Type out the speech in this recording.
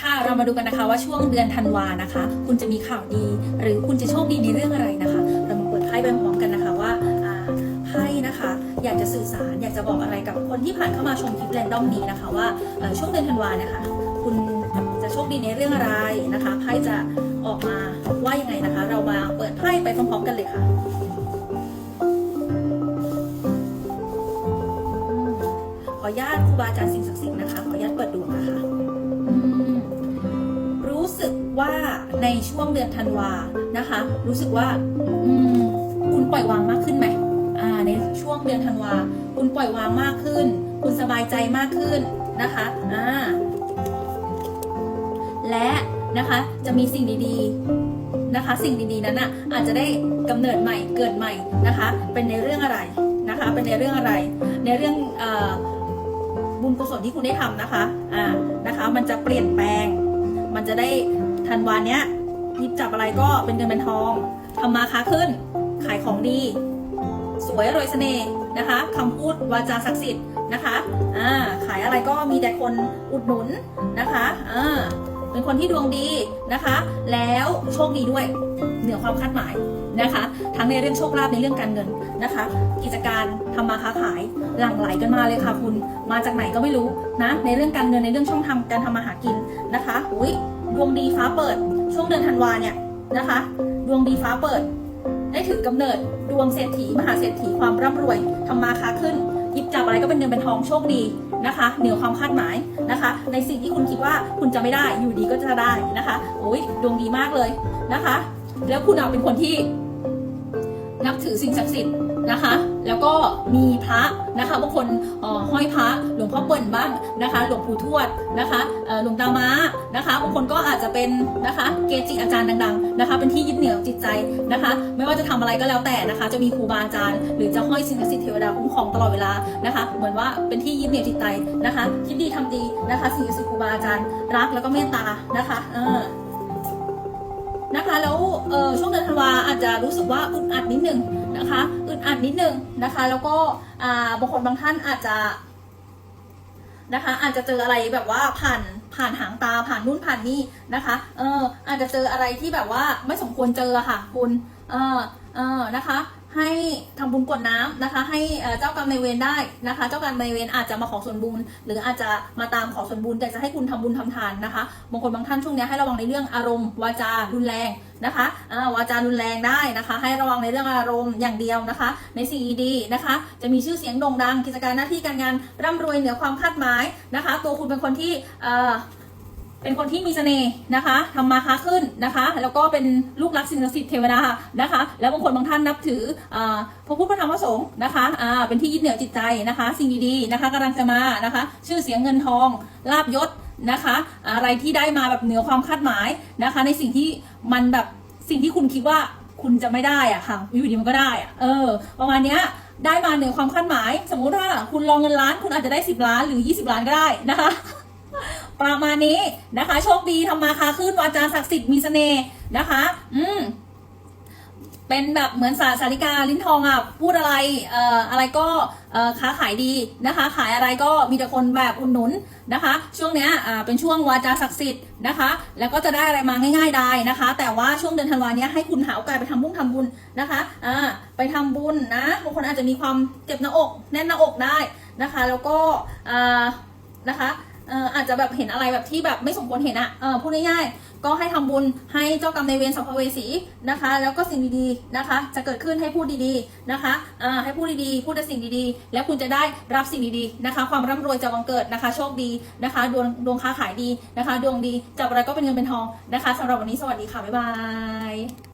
ค่ะเรามาดูกันนะคะว่าช่วงเดือนธันวานะคะ คุณจะมีข่าวดี หรือคุณจะโชคดีในเรื่องอะไรนะคะ เรามาเปิดไพ่ไปพร้อมกันนะคะว่าไพ่นะคะ อยากจะสื่อสารอยากจะบอกอะไรกับคนที่ผ่านเข้ามาชมคลิปแรนดอมนี้นะคะ ว่าช่วงเดือนธันวานี่ยค่ะคุณจะโชคดีในเรื่องอะไรนะคะไพ่จะออกมาว่ายังไงนะคะ เรามาเปิดไพ่ไปพร้อมๆกันเลยค่ะขออนุญาตครูบาอาจารย์สิ่งศักดิ์สิทธิ์นะคะขออนุญาตเปิดดวงนะคะ ว่าในช่วงเดือนธันวานะคะ รู้สึกว่าคุณปล่อยวางมากขึ้นไหมในช่วงเดือนธันวาคุณปล่อยวางมากขึ้น คุณสบายใจมากขึ้นนะคะอ่าและนะคะจะมีสิ่งดีๆนะคะ สิ่งดีๆนั้นอะอาจจะได้กำเนิดใหม่เกิดใหม่นะคะ เป็นในเรื่องอะไรนะคะ เป็นในเรื่องอะไร ในเรื่องอบุญกุศลที่คุณได้ทำนะคะอ่านะคะ มันจะเปลี่ยนแปลง มันจะได้ ทันวานเนี้ยหยิบจับอะไรก็เป็นเงินเป็นทองทำมาค้าขึ้น ขายของดี สวยรวยเสน่ห์นะคะคำพูดวาจาศักดิ์สิทธิ์นะคะอ่าขายอะไรก็มีแต่คนอุดหนุนนะคะอ่า เป็นคนที่ดวงดีนะคะ แล้วโชคดีด้วยเหนือความคาดหมายนะคะ ทั้งในเรื่องโชคลาภในเรื่องการเงินนะคะ กิจการทำมาค้าขายหลั่งไหลกันมาเลยค่ะคุณมาจากไหนก็ไม่รู้นะในเรื่องการเงินในเรื่องช่องทางการทำมาหากินนะคะอุ้ยดวงดีฟ้าเปิด ช่วงเดือนธันวาเนี่ยนะคะ ดวงดีฟ้าเปิด ได้ถือกำเนิดดวงเศรษฐีมหาเศรษฐีความร่ำรวยทำมาค้าขึ้น หยิบจับอะไรก็เป็นเงินเป็นทองโชคดีนะคะ เหนือความคาดหมายนะคะ ในสิ่งที่คุณคิดว่าคุณจะไม่ได้อยู่ดีก็จะได้นะคะโอ้ยดวงดีมากเลยนะคะ แล้วคุณเอาเป็นคนที่นับถือสิ่งศักดิ์สิทธิ์นะคะ แล้วก็มีพระนะคะบางคน บ้างนะคะหลวงปู่ทวดนะคะหลวงตาม้านะคะบางคนก็อาจจะเป็นนะคะเกจิอาจารย์ดังๆนะคะ เป็นที่ยึดเหนี่ยวจิตใจนะคะ ไม่ว่าจะทำอะไรก็แล้วแต่นะคะ จะมีครูบาอาจารย์ หรือจะห้อยสิ่งศักดิ์สิทธิ์เทวดาคุ้มครองตลอดเวลานะคะ เหมือนว่าเป็นที่ยึดเหนี่ยวจิตใจนะคะคิดดีทำดีนะคะสิ่งศักดิ์สิทธิ์ครูบาอาจารย์รักแล้วก็เมตตานะคะเออนะคะแล้วช่วงเดือนธันวาอาจจะรู้สึกว่าอึดอัดนิดนึงนะคะอึดอัดนิดนึงนะคะ แล้วก็บางคนบางท่านอาจจะ นะคะ อาจจะเจออะไรแบบว่าผ่านผ่านหางตาผ่านนู่นผ่านนี่นะคะเอออาจจะเจออะไรที่แบบว่าไม่สมควรเจอค่ะคุณเออเออนะคะ ให้ทำบุญกดน้ำนะคะ ให้เจ้ากรรมนายเวรได้นะคะ เจ้ากรรมนายเวรอาจจะมาขอส่วนบุญ หรืออาจจะมาตามขอส่วนบุญแต่จะให้คุณทำบุญทำทานนะคะบางคนบางท่านช่วงนี้ให้ระวังในเรื่องอารมณ์วาจารุนแรงนะคะาวาจารุนแรงได้นะคะ ให้ระวังในเรื่องอารมณ์อย่างเดียวนะคะ ในสิ่งดีๆนะคะ จะมีชื่อเสียงโด่งดังกิจการหน้าที่การงานร่ำรวยเหนือความคาดหมายนะคะ ตัวคุณเป็นคนที่ เป็นคนที่มีเสน่ห์นะคะทำมาค้าขึ้นนะคะ แล้วก็เป็นลูกรักสิ่งศักดิ์สิทธิ์เทวดานะคะ แล้วบางคนบางท่านนับถืออพระพุทธพระธรรมพระสงฆ์นะคะเป็นที่ยึดเหนี่ยวจิตใจนะคะ สิ่งดีๆนะคะกำลังจะมานะคะ ชื่อเสียงเงินทองลาบยศนะคะ อะไรที่ได้มาแบบเหนือความคาดหมายนะคะ ในสิ่งที่มันแบบสิ่งที่คุณคิดว่าคุณจะไม่ได้อะค่ะอยู่ดีมันก็ได้อะเออ ประมาณเนี้ยได้มาเหนือความคาดหมาย สมมุติว่าคุณรองเงินล้าน คุณอาจจะได้ 10 ล้านหรือ 20 ล้านก็ได้นะคะ ประมาณนี้นะคะ โชคดีทำมาค้าขึ้นวาจาศักดิ์สิทธิ์มีเสน่ห์นะคะ อืมเป็นแบบเหมือนสาสาริกาลิ้นทองอะพูดอะไรเอ่ออะไรก็เอ่อค้าขายดีนะคะ ขายอะไรก็มีแต่คนแบบอุดหนุนนะคะ ช่วงเนี้ยอ่าเป็นช่วงวาจาศักดิ์สิทธิ์นะคะ แล้วก็จะได้อะไรมาง่ายๆได้นะคะ แต่ว่าช่วงเดือนธันวาเนี้ยให้คุณหาโอกาสไปทำบุญทำบุญนะคะอ่าไปทำบุญนะบางคนอาจจะมีความเจ็บหน้าอก แน่นหน้าอกได้นะคะ แล้วก็อ่านะคะ เอออาจจะแบบเห็นอะไรแบบที่แบบไม่สมควรเห็นอะเออพูดง่ายๆ ก็ให้ทำบุญให้เจ้ากรรมในเวรสัมภเวสีนะคะ แล้วก็สิ่งดีๆนะคะ จะเกิดขึ้นให้พูดดีๆนะคะอ่าให้พูดดีๆ พูดแต่สิ่งดีๆ แล้วคุณจะได้รับสิ่งดีๆนะคะ ความร่ำรวยจะบังเกิดนะคะ โชคดีนะคะดวงดวงค้าขายดีนะคะ ดวงดีจับอะไรก็เป็นเงินเป็นทองนะคะสำหรับวันนี้สวัสดีค่ะบ๊ายบาย